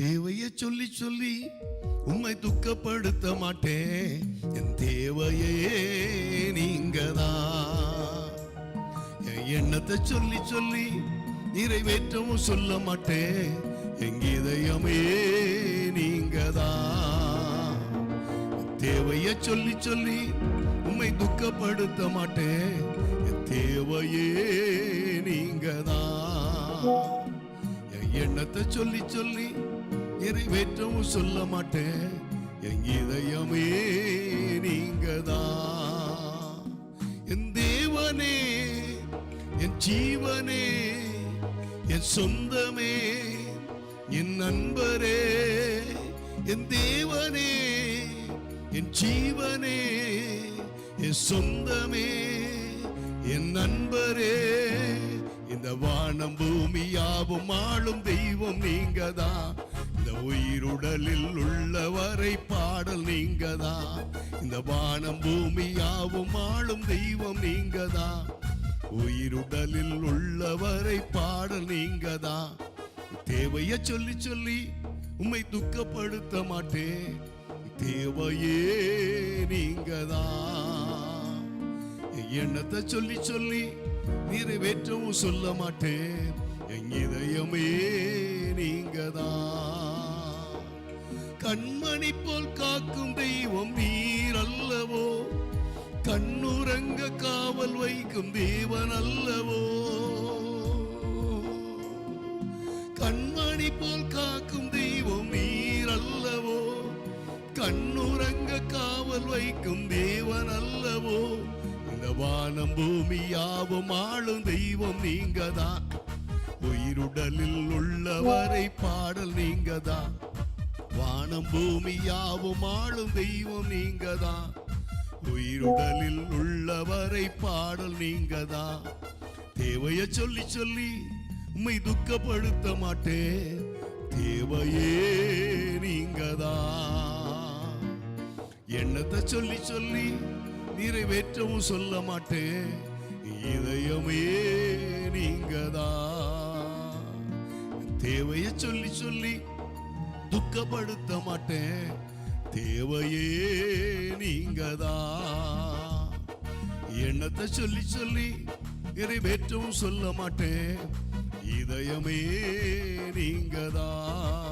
தேவைய சொல்லி சொல்லி உம்மை துக்கப்படுத்த மாட்டேன். என் தேவையே நீங்கதான் என் எண்ணத்தை சொல்லி சொல்லி நிறைவேற்றவும் சொல்ல மாட்டேன். எங்க இதயமே நீங்கதான் தேவைய சொல்லி சொல்லி உம்மை துக்கப்படுத்த மாட்டேன். என் தேவையே நீங்கதான் என் எண்ணத்தை சொல்லி சொல்லி நிறைவேற்றவும் சொல்ல மாட்டேன். என் இதயமே நீங்கதான் என் தேவனே என் ஜீவனே என் சொந்தமே என் நண்பரே என் தேவனே என் ஜீவனே என் சொந்தமே என் நண்பரே. உடலில் உள்ளவரை பாடல் நீங்கதான் இந்த வானம் பூமி யாவும் ஆளும் தெய்வம் நீங்கதான் உயிருடலில் உள்ளவரை பாடல் நீங்கதான் தேவைய சொல்லி சொல்லி உம்மை துக்கப்படுத்த மாட்டேன். தேவையே நீங்கதான் எண்ணத்தை சொல்லி சொல்லி நிறைவேற்றவும் சொல்ல மாட்டேன். என் இதயமே கண்மணி போல் காக்கும் தெய்வம் நீர் அல்லவோ கண்ணுறங்க காவல் வைக்கும் தேவன் அல்லவோ கண்மணி போல் காக்கும் தெய்வம் நீர் அல்லவோ கண்ணுறங்க காவல் வைக்கும் தேவன் அல்லவோ இந்த வானம் பூமி யாவும் ஆளும் தெய்வம் நீங்கதான் உயிருடலில் உள்ளவரை பாடல் நீங்கதான் வானம் பூமி யாவும் ஆளும் தெய்வம் நீங்கதான் உயிருடலில் உள்ளவரை பாடல் நீங்கதான் தேவைய சொல்லி சொல்லி உண்மை துக்கப்படுத்த மாட்டே தேவையே நீங்கதான் எண்ணத்தை சொல்லி சொல்லி நிறைவேற்றவும் சொல்ல மாட்டேன். இதயமே நீங்கதான் தேவைய சொல்லி சொல்லி துக்கப்படுத்த மாட்டேன். தேவையே நீங்கதான் என்னத்தை சொல்லி சொல்லி நிறைவேற்றவும் சொல்ல மாட்டேன். இதயமே நீங்கதான்